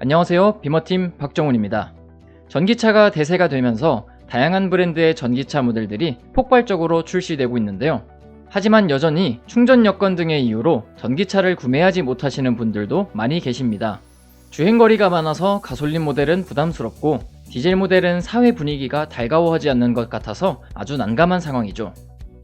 안녕하세요. 비머팀 박정훈입니다. 전기차가 대세가 되면서 다양한 브랜드의 전기차 모델들이 폭발적으로 출시되고 있는데요. 하지만 여전히 충전 여건 등의 이유로 전기차를 구매하지 못하시는 분들도 많이 계십니다. 주행거리가 많아서 가솔린 모델은 부담스럽고 디젤 모델은 사회 분위기가 달가워하지 않는 것 같아서 아주 난감한 상황이죠.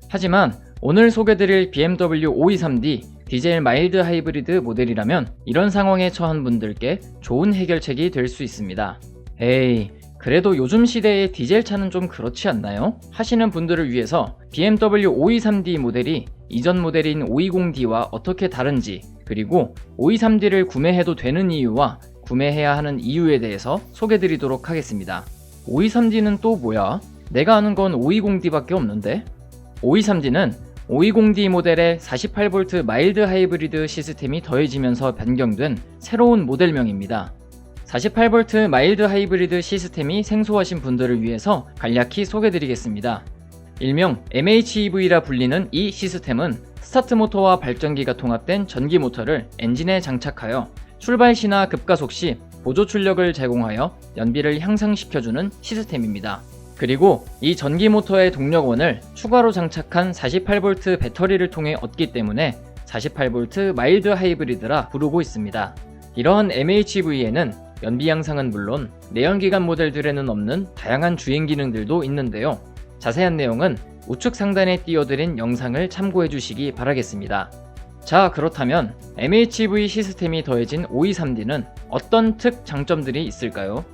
하지만 오늘 소개드릴 BMW 523D 디젤 마일드 하이브리드 모델이라면 이런 상황에 처한 분들께 좋은 해결책이 될 수 있습니다. 에이, 그래도 요즘 시대의 디젤 차는 좀 그렇지 않나요? 하시는 분들을 위해서 BMW 523D 모델이 이전 모델인 520D와 어떻게 다른지 그리고 523D를 구매해도 되는 이유와 구매해야 하는 이유에 대해서 소개드리도록 하겠습니다. 523D는 또 뭐야? 내가 아는 건 520D밖에 없는데? 523D는 520D 모델의 48V 마일드 하이브리드 시스템이 더해지면서 변경된 새로운 모델명입니다. 48V 마일드 하이브리드 시스템이 생소하신 분들을 위해서 간략히 소개드리겠습니다. 일명 MHEV라 불리는 이 시스템은 스타트 모터와 발전기가 통합된 전기 모터를 엔진에 장착하여 출발 시나 급가속 시 보조 출력을 제공하여 연비를 향상시켜주는 시스템입니다. 그리고 이 전기 모터의 동력원을 추가로 장착한 48V 배터리를 통해 얻기 때문에 48V 마일드 하이브리드라 부르고 있습니다. 이러한 MHEV에는 연비 향상은 물론 내연기관 모델들에는 없는 다양한 주행 기능들도 있는데요. 자세한 내용은 우측 상단에 띄워드린 영상을 참고해 주시기 바라겠습니다. 자, 그렇다면 MHEV 시스템이 더해진 523D는 어떤 특 장점들이 있을까요?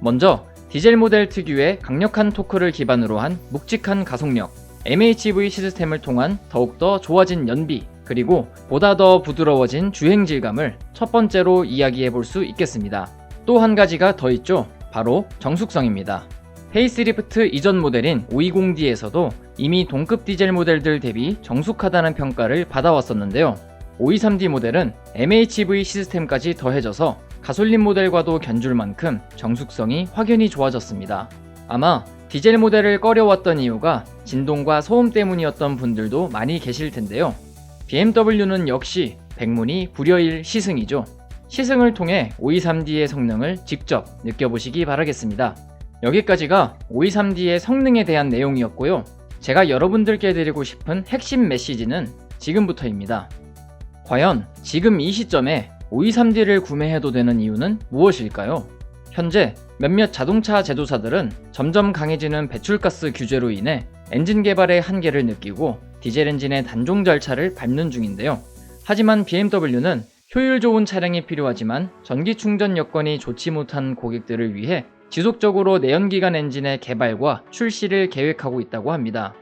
먼저 디젤 모델 특유의 강력한 토크를 기반으로 한 묵직한 가속력, MHEV 시스템을 통한 더욱더 좋아진 연비, 그리고 보다 더 부드러워진 주행 질감을 첫 번째로 이야기해 볼 수 있겠습니다. 또 한 가지가 더 있죠. 바로 정숙성입니다. 페이스리프트 이전 모델인 520D에서도 이미 동급 디젤 모델들 대비 정숙하다는 평가를 받아왔었는데요. 523D 모델은 MHEV 시스템까지 더해져서 가솔린 모델과도 견줄 만큼 정숙성이 확연히 좋아졌습니다. 아마 디젤 모델을 꺼려왔던 이유가 진동과 소음 때문이었던 분들도 많이 계실 텐데요. BMW는 역시 백문이 불여일 시승이죠. 시승을 통해 523D의 성능을 직접 느껴보시기 바라겠습니다. 여기까지가 523D의 성능에 대한 내용이었고요. 제가 여러분들께 드리고 싶은 핵심 메시지는 지금부터입니다. 과연 지금 이 시점에 523D를 구매해도 되는 이유는 무엇일까요? 현재 몇몇 자동차 제조사들은 점점 강해지는 배출가스 규제로 인해 엔진 개발의 한계를 느끼고 디젤 엔진의 단종 절차를 밟는 중인데요. 하지만 BMW는 효율 좋은 차량이 필요하지만 전기 충전 여건이 좋지 못한 고객들을 위해 지속적으로 내연기관 엔진의 개발과 출시를 계획하고 있다고 합니다.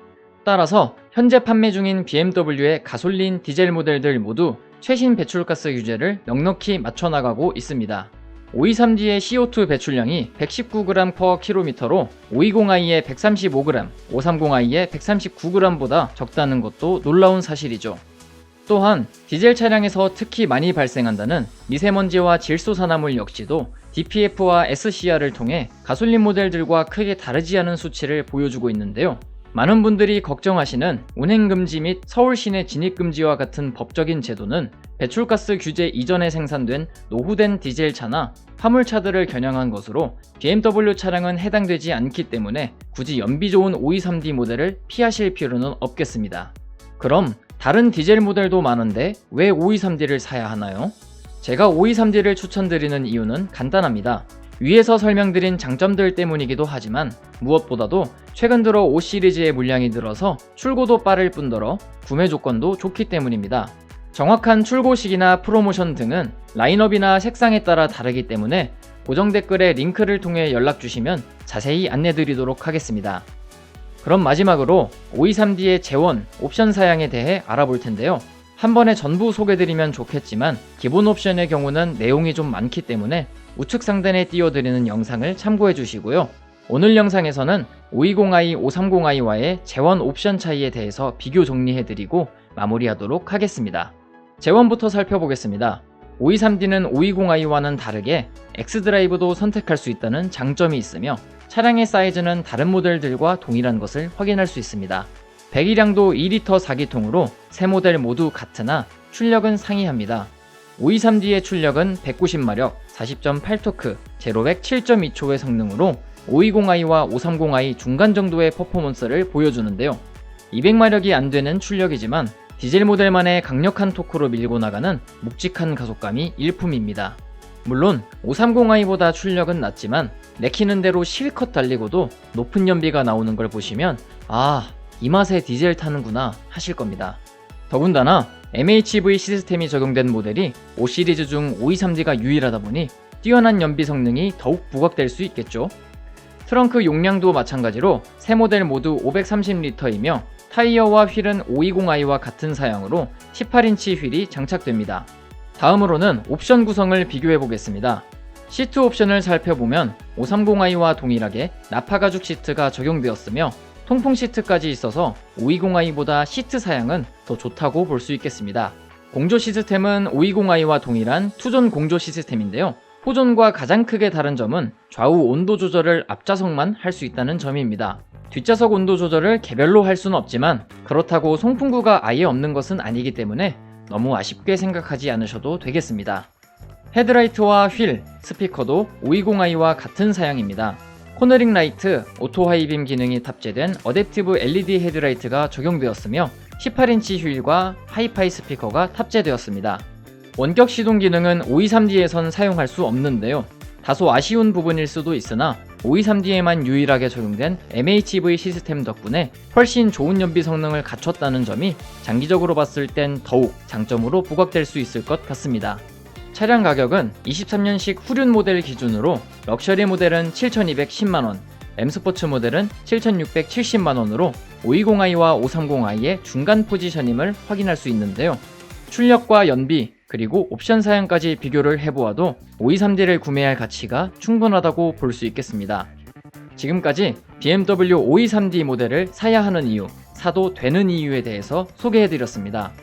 따라서 현재 판매 중인 BMW의 가솔린 디젤 모델들 모두 최신 배출가스 규제를 넉넉히 맞춰나가고 있습니다. 523D의 CO2 배출량이 119g/km로 520i의 135g, 530i의 139g보다 적다는 것도 놀라운 사실이죠. 또한 디젤 차량에서 특히 많이 발생한다는 미세먼지와 질소산화물 역시도 DPF와 SCR을 통해 가솔린 모델들과 크게 다르지 않은 수치를 보여주고 있는데요. 많은 분들이 걱정하시는 운행금지 및 서울 시내 진입금지와 같은 법적인 제도는 배출가스 규제 이전에 생산된 노후된 디젤차나 화물차들을 겨냥한 것으로 BMW 차량은 해당되지 않기 때문에 굳이 연비 좋은 523D 모델을 피하실 필요는 없겠습니다. 그럼 다른 디젤 모델도 많은데 왜 523D를 사야 하나요? 제가 523D를 추천드리는 이유는 간단합니다. 위에서 설명드린 장점들 때문이기도 하지만 무엇보다도 최근 들어 5 시리즈의 물량이 늘어서 출고도 빠를 뿐더러 구매 조건도 좋기 때문입니다. 정확한 출고 시기나 프로모션 등은 라인업이나 색상에 따라 다르기 때문에 고정 댓글에 링크를 통해 연락 주시면 자세히 안내 드리도록 하겠습니다. 그럼 마지막으로 523D의 재원, 옵션 사양에 대해 알아볼 텐데요. 한 번에 전부 소개드리면 좋겠지만 기본 옵션의 경우는 내용이 좀 많기 때문에 우측 상단에 띄워드리는 영상을 참고해 주시고요. 오늘 영상에서는 520i, 530i와의 재원 옵션 차이에 대해서 비교 정리해드리고 마무리하도록 하겠습니다. 재원부터 살펴보겠습니다. 523D는 520i와는 다르게 X드라이브도 선택할 수 있다는 장점이 있으며 차량의 사이즈는 다른 모델들과 동일한 것을 확인할 수 있습니다. 배기량도 2리터 4기통으로 세 모델 모두 같으나 출력은 상이합니다. 523D의 출력은 190마력, 40.8토크, 제로백 7.2초의 성능으로 520i와 530i 중간 정도의 퍼포먼스를 보여주는데요. 200마력이 안 되는 출력이지만 디젤 모델만의 강력한 토크로 밀고 나가는 묵직한 가속감이 일품입니다. 물론 530i보다 출력은 낮지만 내키는 대로 실컷 달리고도 높은 연비가 나오는 걸 보시면 아, 이 맛에 디젤 타는구나 하실 겁니다. 더군다나 MHV 시스템이 적용된 모델이 5 시리즈 중 523D가 유일하다 보니 뛰어난 연비 성능이 더욱 부각될 수 있겠죠. 트렁크 용량도 마찬가지로 세 모델 모두 530리터이며 타이어와 휠은 520i와 같은 사양으로 18인치 휠이 장착됩니다. 다음으로는 옵션 구성을 비교해 보겠습니다. 시트 옵션을 살펴보면 530i와 동일하게 나파 가죽 시트가 적용되었으며 통풍 시트까지 있어서 520i보다 시트 사양은 더 좋다고 볼 수 있겠습니다. 공조 시스템은 520i와 동일한 투존 공조 시스템인데요. 호존과 가장 크게 다른 점은 좌우 온도 조절을 앞좌석만 할 수 있다는 점입니다. 뒷좌석 온도 조절을 개별로 할 수는 없지만 그렇다고 송풍구가 아예 없는 것은 아니기 때문에 너무 아쉽게 생각하지 않으셔도 되겠습니다. 헤드라이트와 휠, 스피커도 520i와 같은 사양입니다. 코너링 라이트, 오토 하이빔 기능이 탑재된 어댑티브 LED 헤드라이트가 적용되었으며 18인치 휠과 하이파이 스피커가 탑재되었습니다. 원격 시동 기능은 523D에선 사용할 수 없는데요. 다소 아쉬운 부분일 수도 있으나 523D에만 유일하게 적용된 MHV 시스템 덕분에 훨씬 좋은 연비 성능을 갖췄다는 점이 장기적으로 봤을 땐 더욱 장점으로 부각될 수 있을 것 같습니다. 차량 가격은 23년식 후륜 모델 기준으로 럭셔리 모델은 7,210만원, M 스포츠 모델은 7,670만원으로 520i와 530i의 중간 포지션임을 확인할 수 있는데요. 출력과 연비, 그리고 옵션 사양까지 비교를 해보아도 523D를 구매할 가치가 충분하다고 볼 수 있겠습니다. 지금까지 BMW 523D 모델을 사야 하는 이유, 사도 되는 이유에 대해서 소개해드렸습니다.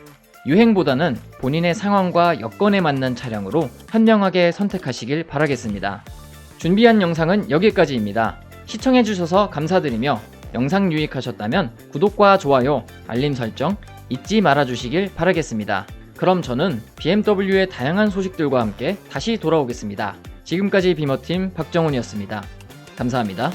유행보다는 본인의 상황과 여건에 맞는 차량으로 현명하게 선택하시길 바라겠습니다. 준비한 영상은 여기까지입니다. 시청해주셔서 감사드리며 영상 유익하셨다면 구독과 좋아요, 알림 설정 잊지 말아주시길 바라겠습니다. 그럼 저는 BMW의 다양한 소식들과 함께 다시 돌아오겠습니다. 지금까지 비머팀 박정훈이었습니다. 감사합니다.